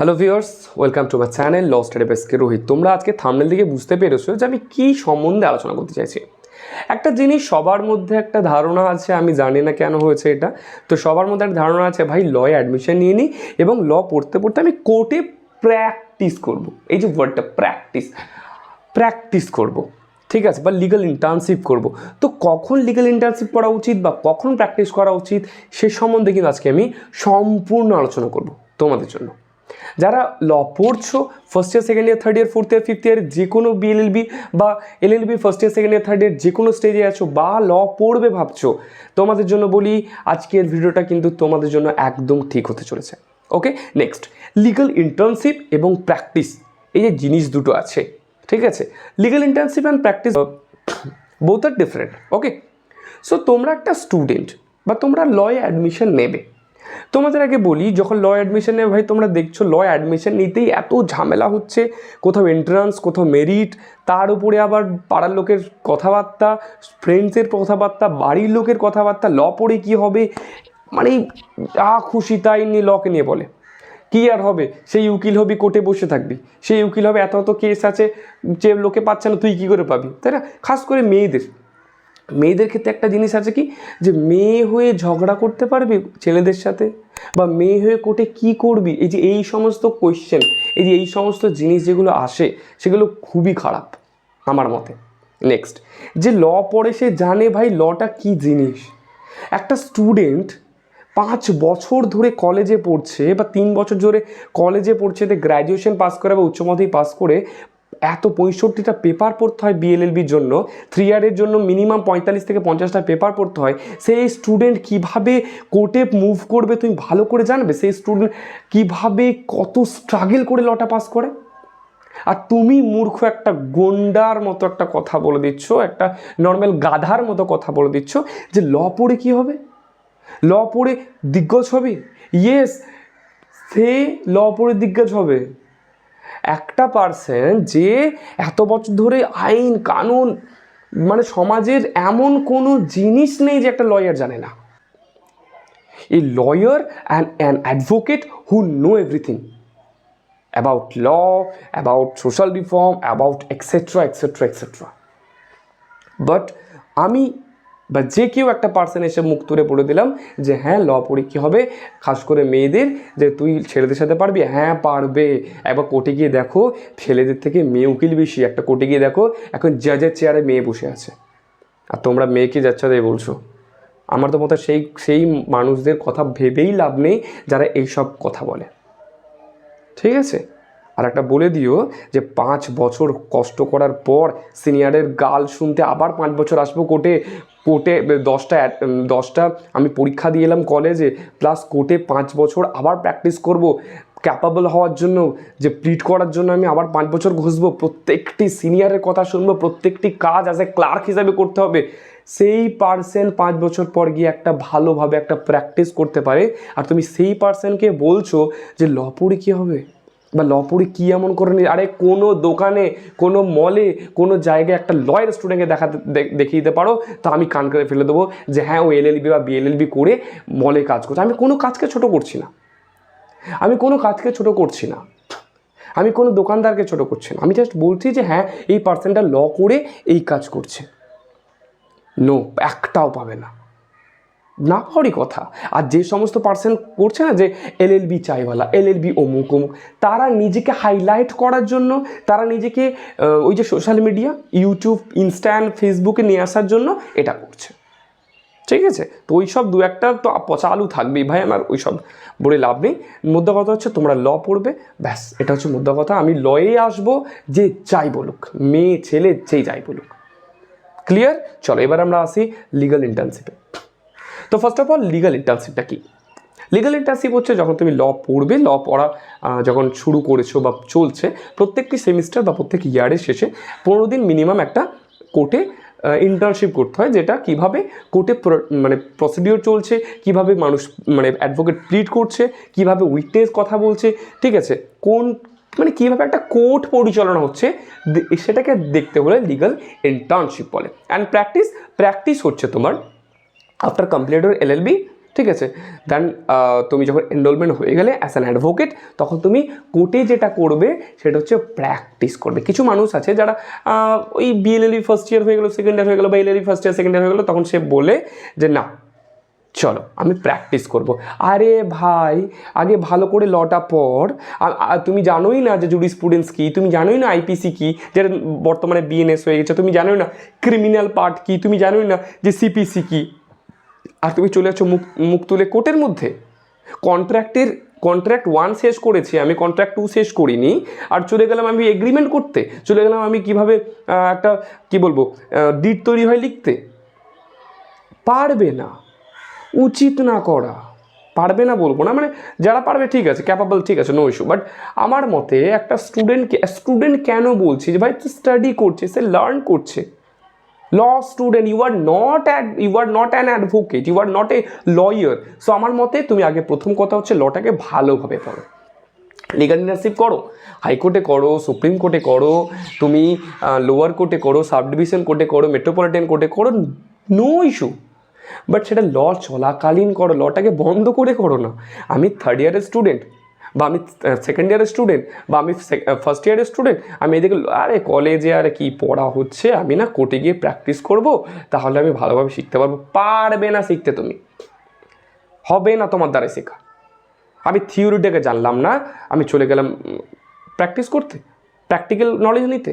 Hello viewers welcome to my channel law study বেসকে Rohit. তোমরা আজকে thumbnail দিকে বুঝতে পেরেছ যে আমি কী সম্বন্ধে আলোচনা করতে চাইছি। একটা জিনিস সবার মধ্যে একটা ধারণা আছে, আমি জানি না কেন হয়েছে এটা। তো সবার মধ্যে একটা ধারণা আছে, ভাই লয়ে অ্যাডমিশন নিয়ে নিই এবং ল পড়তে পড়তে আমি কোর্টে প্র্যাকটিস করব। এই যে ওয়ার্ডটা প্র্যাকটিস প্র্যাকটিস করব। ঠিক আছে? বা লিগাল ইন্টার্নশিপ করব। তো কখন লিগাল ইন্টার্নশিপ করা উচিত বা কখন প্র্যাকটিস করা উচিত, সে সম্বন্ধে কিন্তু আজকে আমি সম্পূর্ণ আলোচনা করব তোমাদের জন্য। যারা ল পড়ছো first year second year third year fourth year fifth year যে কোনো বিএলএলবি বা LLB first year second year third year যে কোনো স্টেজে আছো বা ল পড়বে ভাবছ, তোমাদের জন্য বলি আজকের ভিডিওটা কিন্তু তোমাদের জন্য একদম ঠিক হতে চলেছে। ওকে নেক্সট লিগাল ইন্টার্নশিপ এবং প্র্যাকটিস এই যে জিনিস দুটো আছে, ঠিক আছে? Legal internship and practice both are different okay so তোমরা একটা স্টুডেন্ট বা তোমরা লয়ে অ্যাডমিশন নেবে তোমাদের আগে বলি, যখন ল অ্যাডমিশন ভাই তোমরা দেখছ ল অ্যাডমিশন নিতেই এত ঝামেলা হচ্ছে, কোথাও এন্ট্রান্স কোথাও মেরিট তার উপরে আবার পাড়ার লোকের কথাবার্তা ফ্রেন্ডসের কথাবার্তা, বাড়ির লোকের কথাবার্তা ল পড়ে কী হবে মানে যা খুশি তাই নিয়ে লকে নিয়ে বলে। কী আর হবে? সেই উকিল হবি, কোর্টে বসে থাকবি। সেই উকিল হবে, এত এত কেস আছে, যে লোকে পাচ্ছে না, তুই কী করে পাবি? তাই না? খাস করে মেয়েদের। মেয়েদের ক্ষেত্রে একটা জিনিস আছে কি? যে মেয়ে হয়ে ঝগড়া করতে পারবি ছেলেদের সাথে? বা মেয়ে হয়ে কোর্টে কী করবি? এই যে এই সমস্ত কোয়েশ্চেন এই যে এই সমস্ত জিনিস যেগুলো আসে, সেগুলো খুবই খারাপ আমার মতে। নেক্সট যে ল পড়ে সে জানে ভাই লটা কী জিনিস? একটা স্টুডেন্ট পাঁচ বছর ধরে কলেজে পড়ছে বা তিন বছর ধরে কলেজে পড়ছে তো গ্র্যাজুয়েশন পাস করে বা উচ্চ মাধ্যমিক পাস করে এত পঁয়ষট্টিটা পেপার পড়তে হয় বিএলএলবির জন্য। থ্রি ইয়ারের জন্য মিনিমাম পঁয়তাল্লিশ থেকে পঞ্চাশটা পেপার পড়তে হয়। সেই স্টুডেন্ট কীভাবে কোর্টে মুভ করবে তুমি ভালো করে জানবে? সেই স্টুডেন্ট কীভাবে কত স্ট্রাগল করে লটা পাস করে? আর তুমি মূর্খ একটা গন্ডার মতো একটা কথা বলে দিচ্ছ, একটা নর্মাল গাধার মতো কথা বলে দিচ্ছ যে ল পড়ে কী হবে? ল পড়ে দিগ্গজ হবে? ইয়েস সে ল পড়ে দিগ্গজ হবে। একটা পার্সন যে এত বছর ধরে আইন, কানুন মানে সমাজের এমন কোনো জিনিস নেই যে একটা লয়ার জানে না। A lawyer and an advocate who know everything about law about social reform about etcetera etcetera etcetera but আমি বা যে কেউ একটা পার্সন এসে মুখ তুলে পড়ে দিলাম যে হ্যাঁ ল পড়ে কী হবে। খাস করে মেয়েদের যে, তুই ছেলেদের সাথে পারবি? হ্যাঁ পারবে। একবার কোর্টে গিয়ে দেখো, ছেলেদের থেকে মেয়ে উকিল বেশি। একটা কোর্টে গিয়ে দেখো, এখন জাজের চেয়ারে মেয়ে বসে আছে। আর তোমরা মেয়েকে যাচ্ছ তাই বলছো। আমার তো মতো সেই সেই মানুষদের কথা ভেবেই লাভ নেই যারা এইসব কথা বলে। ঠিক আছে? আর একটা বলে দিও যে পাঁচ বছর কষ্ট করার পর সিনিয়রের গাল শুনতে আবার পাঁচ বছর আসব কোর্টে। কোর্টে দশটা দশটা আমি পরীক্ষা দিয়ে এলাম কলেজে প্লাস কোর্টে পাঁচ বছর আবার প্র্যাকটিস করব। ক্যাপাবল হওয়ার জন্য, যে প্লিট করার জন্য আমি আবার পাঁচ বছর ঘুষবো। প্রত্যেকটি সিনিয়রের কথা শুনব, প্রত্যেকটি কাজ অ্যাজ এ ক্লার্ক হিসাবে করতে হবে। সেই পার্সন পাঁচ বছর পর গিয়ে একটা ভালোভাবে একটা প্র্যাকটিস করতে পারে। আর তুমি সেই পার্সনকে বলছো যে, ল, পড়ে কী হবে? বা ল পড়ে কী এমন করে নি আরে কোনো দোকানে, কোনো মলে, কোনো জায়গায় একটা লয়ের স্টুডেন্টকে দেখাতে দেখিয়ে দিতে পারো, তা আমি কান করে ফেলে দেবো যে হ্যাঁ ও এলএলবি বা বিএলএলবি করে মলে কাজ করছে। আমি কোনো কাজকে ছোট করছি না। আমি কোনো কাজকে ছোট করছি না। আমি কোনো দোকানদারকে ছোট করছি না। আমি জাস্ট বলছি যে হ্যাঁ এই পার্সনটা ল করে এই কাজ করছে। নো একটাও পাবে না। না পাওয়ারই কথা। আর যে সমস্ত পার্সন করছে না যে এলএলবি চাইওয়ালা এলএলবি অমুক অমুক, তারা নিজেকে হাইলাইট করার জন্য, তারা নিজেকে ওই যে সোশ্যাল মিডিয়া ইউটিউব ইনস্ট্যান্ট ফেসবুকে নিয়ে আসার জন্য এটা করছে। ঠিক আছে? তো ওই সব দু একটা তো পচা আলু থাকবেই। ভাই, আমার ওই সব বলে লাভ নেই। মুদ্রা কথা হচ্ছে তোমরা ল পড়বে, ব্যাস, এটা হচ্ছে মুদ্রা কথা। আমি লয়ে আসব যে যাই বলুক, মেয়ে, ছেলে, যেই যাই বলুক। ক্লিয়ার চলো, এবার আমরা আসি লিগাল ইন্টার্নশিপে তো ফার্স্ট অফ অল লিগাল ইন্টার্নশিপটা কী? লিগাল ইন্টার্নশিপ হচ্ছে যখন তুমি ল পড়বে ল পড়া যখন শুরু করেছ বা চলছে, প্রত্যেকটি সেমিস্টার বা প্রত্যেক ইয়ারের শেষে পনেরো দিন মিনিমাম একটা কোর্টে ইন্টার্নশিপ করতে হয়, যেটা কীভাবে কোর্টে মানে প্রসিডিওর চলছে, কীভাবে মানুষ মানে অ্যাডভোকেট প্লিড করছে, কীভাবে উইটনেস কথা বলছে, ঠিক আছে? কোন মানে কীভাবে একটা কোর্ট পরিচালনা হচ্ছে সেটাকে দেখতে হলে লিগাল ইন্টার্নশিপ বলে। অ্যান্ড প্র্যাকটিস প্র্যাকটিস হচ্ছে তোমার আফটার কমপ্লিট ওর এলএলবি ঠিক আছে? দেন তুমি যখন এনরোলমেন্ট হয়ে গেলে অ্যাজ অ্যান অ্যাডভোকেট তখন তুমি কোর্টে যেটা করবে, সেটা হচ্ছে প্র্যাকটিস করবে। কিছু মানুষ আছে যারা ওই বিএলএলই ফার্স্ট ইয়ার হয়ে গেলো সেকেন্ড ইয়ার হয়ে গেলো, বা এলএলই ফার্স্ট ইয়ার সেকেন্ড ইয়ার হয়ে গেলো, তখন সে বলে যে, না, চলো, আমি প্র্যাকটিস করব। আরে ভাই, আগে ভালো করে লটা আ- তুমি জানোই না যে জুডিসপ্রুডেন্স কী, তুমি জানোই না আইপিসি কী যেটা বর্তমানে বিএনএস হয়ে গেছে, তুমি জানোই না ক্রিমিনাল পার্ট কী, তুমি জানোই না যে সিপিসি কী। আর তুমি চলে যাচ্ছ মুখ মুখ তুলে কোর্টের মধ্যে? কন্ট্রাক্টের, কন্ট্রাক্ট ওয়ান শেষ করেছি, আমি কন্ট্রাক্ট টু শেষ করিনি, আর চলে গেলাম আমি এগ্রিমেন্ট করতে। চলে গেলাম আমি কীভাবে একটা, কি বলব ডিট তৈরি হয় লিখতে? পারবে না, উচিত না করা। পারবে না বলব না মানে যারা পারবে ঠিক আছে ক্যাপাবল ঠিক আছে নো ইস্যু বাট আমার মতে একটা স্টুডেন্টকে স্টুডেন্ট কেন বলছি যে ভাই স্টাডি করছে, সে লার্ন করছে। Law student you are not ad you are not an advocate you are not a lawyer so আমার মতে তুমি আগে প্রথম কথা হচ্ছে লটাকে ভালোভাবে পড়ো। লিগাল লিডারশিপ করো হাইকোর্টে করো সুপ্রিম কোর্টে করো, তুমি লোয়ার কোর্টে করো সাব ডিভিশন কোর্টে করো মেট্রোপলিটন কোর্টে করো নো ইস্যু বাট সেটা ল চলাকালীন করো লটাকে বন্ধ করে করো না। আমি থার্ড ইয়ারের স্টুডেন্ট বা আমি সেকেন্ড ইয়ারের স্টুডেন্ট বা আমি ফার্স্ট ইয়ারের স্টুডেন্ট আমি এদিকে, আরে কলেজে আর কি পড়া হচ্ছে, আমি না কোর্টে গিয়ে প্র্যাকটিস করব, তাহলে আমি ভালোভাবে শিখতে পারব। পারবে না শিখতে তুমি। হবে না তোমার দ্বারা শেখা। আমি থিওরিটাকে জানলাম না, আমি চলে গেলাম প্র্যাকটিস করতে। প্র্যাকটিক্যাল নলেজ নিতে।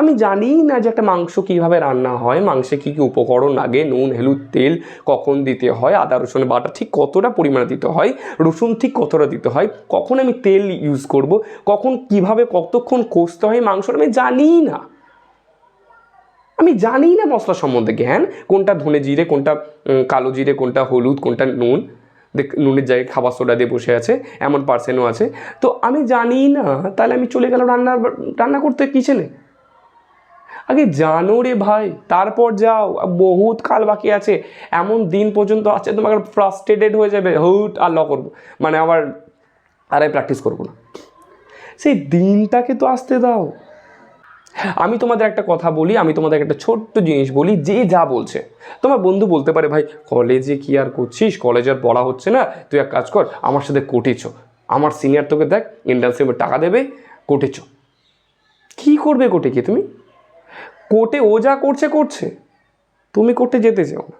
আমি জানি না যে একটা মাংস কীভাবে রান্না হয়, মাংসে কী কী উপকরণ লাগে, নুন, হলুদ, তেল কখন দিতে হয়, আদা, রসুন, বাটা ঠিক কতটা পরিমাণে দিতে হয়, রসুন ঠিক কতটা দিতে হয়, কখন আমি তেল ইউজ করব, কখন কীভাবে কতক্ষণ কষতে হয় মাংসটা আমি জানি না। আমি জানি না মশলা সম্বন্ধে জ্ঞান, কোনটা ধনে জিরে, কোনটা কালো জিরে, কোনটা হলুদ, কোনটা নুন, দেখ, নুনের জায়গায় খাবার সোডা দিয়ে বসে আছে, এমন পার্সেনও আছে। তো আমি জানি না, তাহলে আমি চলে গেলাম রান্না রান্না করতে কিচেনে। আগে জানো রে ভাই, তারপর যাও। বহুত কাল বাকি আছে। এমন দিন পর্যন্ত আছে, তোমাকে ফ্রাস্ট্রেটেড হয়ে যাবে। হুট, আর ল করব। মানে আবার আরে প্র্যাকটিস করব না। সেই দিনটাকে তো আসতে দাও। আমি তোমাদের একটা কথা বলি, আমি তোমাদের একটা ছোট্ট জিনিস বলি, যে যা বলছে। তোমার বন্ধু বলতে পারে, ভাই কলেজে কি আর করছিস? কলেজে আর পড়া হচ্ছে না। তুই এক কাজ কর, আমার সাথে কোটেছ আমার সিনিয়র তোকে দেখ ইন্টার্নশিপের টাকা দেবে কোটেছ কী করবে কোটে কি তুমি? কোর্টে ও যা করছে করছে। তুমি কোর্টে যেতে চাও না।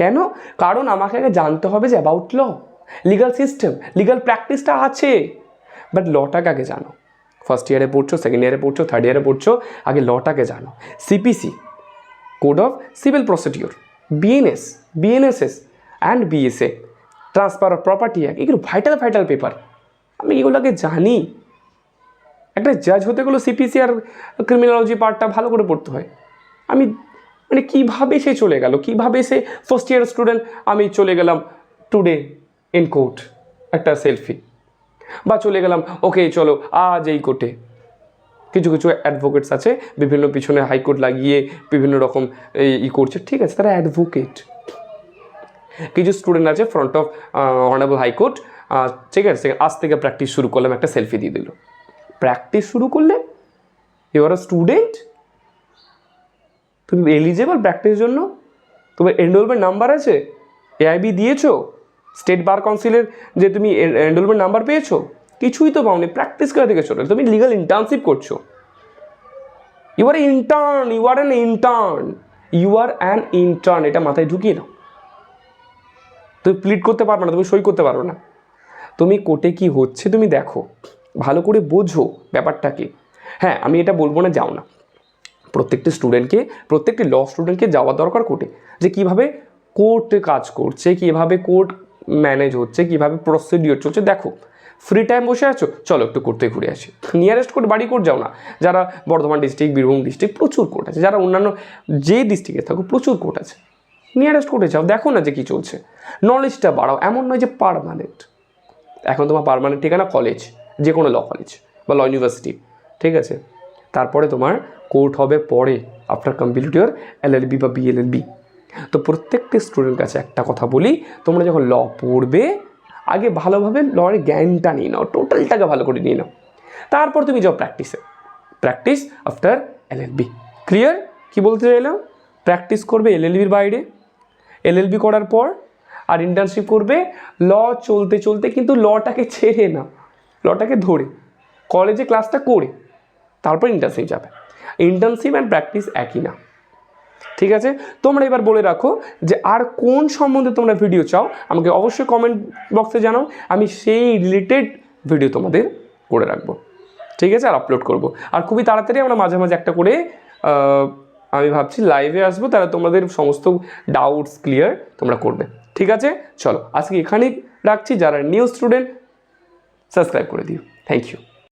কেন? কারণ আমাকে আগে জানতে হবে যে about law legal system legal প্র্যাকটিসটা আছে। বাট লটাকে আগে জানো। ফার্স্ট ইয়ারে পড়ছো সেকেন্ড ইয়ারে পড়ছো থার্ড ইয়ারে পড়ছো, আগে লটাকে জানো। CPC code of civil procedure BNS BNSS and BSA transfer of property act এগুলো ভাইটাল ভাইটাল পেপার আমি এগুলোকে জানি। একটা জাজ হতে গেলেও সিপিসি আর ক্রিমিনোলজি পার্টটা ভালো করে পড়তে হয়। আমি মানে কীভাবে সে চলে গেল? কীভাবে সে ফার্স্ট ইয়ার স্টুডেন্ট আমি চলে গেলাম টুডে ইন কোর্ট একটা সেলফি বা চলে গেলাম ওকে চলো আজ এই কোর্টে কিছু কিছু অ্যাডভোকেটস আছে, বিভিন্ন পিছনে হাইকোর্ট লাগিয়ে বিভিন্ন রকম ই করছে। ঠিক আছে, তারা অ্যাডভোকেট কিছু স্টুডেন্ট আছে ফ্রন্ট অফ অনারেবল হাইকোর্ট ঠিক আছে, আজ থেকে প্র্যাকটিস শুরু করলাম, একটা সেলফি দিয়ে দিল। প্র্যাকটিস শুরু করলে ইউর আ স্টুডেন্ট তুমি এলিজেবল প্র্যাকটিস জন্য, তোমার এনরোলমেন্ট নাম্বার আছে এআইবি দিয়েছ স্টেট বার কাউন্সিলের যে তুমি এনরোলমেন্ট নাম্বার পেয়েছ, কিছুই তো পাওনি প্র্যাকটিস করা থেকে তুমি লিগাল ইন্টার্নশিপ করছ। You are intern you are an intern you are an intern এটা মাথায় ঢুকিয়ে নাও তুমি প্লিট করতে পারবে না, তুমি সই করতে পারবে না। তুমি কোর্টে কি হচ্ছে তুমি দেখো। ভালো করে বোঝো ব্যাপারটাকে। হ্যাঁ আমি এটা বলব না যাও না। প্রত্যেকটি স্টুডেন্টকে প্রত্যেকটি ল স্টুডেন্টকে যাওয়া দরকার কোর্টে যে কীভাবে কোর্টে কাজ করছে, কীভাবে কোর্ট ম্যানেজ হচ্ছে, কীভাবে প্রসিডিওর চলছে। দেখো ফ্রি টাইম বসে আছো, চলো একটু করতে ঘুরে আসি। নিয়ারেস্ট কোর্ট বাড়ি কোর্ট যাও না। যারা বর্ধমান ডিস্ট্রিক্ট বীরভূম ডিস্ট্রিক্ট প্রচুর কোর্ট আছে। যারা অন্যান্য যে ডিস্ট্রিক্টে থাকো প্রচুর কোর্ট আছে। নিয়ারেস্ট কোর্টে যাও, দেখো না যে কী চলছে। নলেজটা বাড়াও, এমন নয় যে পারমানেন্ট এখন তোমার পারমানেন্ট ঠিকানা কলেজ যে কোনো ল কলেজ বা ল ইউনিভার্সিটি ঠিক আছে? তারপরে তোমার কোর্ট হবে পরে আফটার কমপ্লিট ইয়ার এলএলবি বা বিএলএলবি তো প্রত্যেকটি স্টুডেন্ট কাছে একটা কথা বলি, তোমরা যখন ল পড়বে, আগে ভালোভাবে লর জ্ঞানটা নিয়ে নাও টোটালটাকে ভালো করে নিয়ে নাও। তারপর তুমি যাও প্র্যাকটিসে প্র্যাকটিস আফটার এলএলবি ক্লিয়ার কি বলতে চাইলাম? প্র্যাকটিস করবে এলএলবির বাইরে। এলএলবি করার পর আর ইন্টার্নশিপ করবে। ল চলতে চলতে কিন্তু লটাকে ছেড়ে না লটাকে ধরে কলেজে ক্লাসটা করে, তারপর ইন্টার্নশিপ যাবে। ইন্টার্নশিপ অ্যান্ড প্র্যাকটিস একই না। ঠিক আছে? তোমরা এবার বলে রাখো যে আর কোন সম্বন্ধে তোমরা ভিডিও চাও, আমাকে অবশ্যই কমেন্ট বক্সে জানাও, আমি সেই রিলেটেড ভিডিও তোমাদের করে রাখব। ঠিক আছে? আর আপলোড করব। আর খুবই তাড়াতাড়ি আমরা মাঝে মাঝে একটা করে আমি ভাবছি লাইভে আসব, তাহলে তোমাদের সমস্ত ডাউটস ক্লিয়ার তোমরা করবে। ঠিক আছে? চলো, আজকে এখানেই রাখছি। যারা নিউ স্টুডেন্ট সাবস্ক্রাইব করে দিও। Thank you